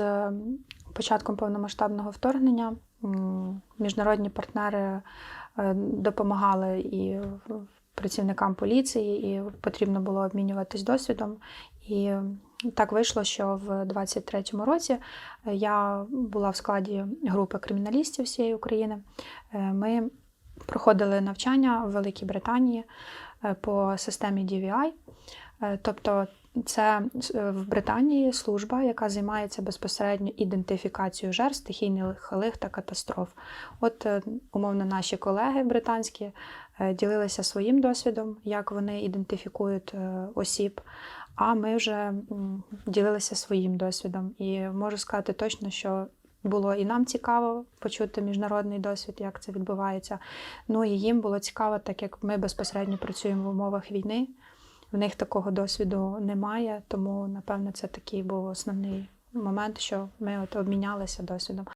е, початком повномасштабного вторгнення міжнародні партнери е, допомагали і працівникам поліції, і потрібно було обмінюватись досвідом. І так вийшло, що в 23-му році е, я була в складі групи криміналістів всієї України. Ми проходили навчання в Великій Британії е, по системі DVI. Е, Тобто це е, в Британії служба, яка займається безпосередньо ідентифікацією жертв стихійних лих та катастроф. От, умовно, наші колеги британські ділилися своїм досвідом, як вони ідентифікують осіб. А ми вже ділилися своїм досвідом. І можу сказати точно, що було і нам цікаво почути міжнародний досвід, як це відбувається. Ну і їм було цікаво, так як ми безпосередньо працюємо в умовах війни. В них такого досвіду немає, тому напевно це такий був основний момент, що ми от обмінялися досвідом.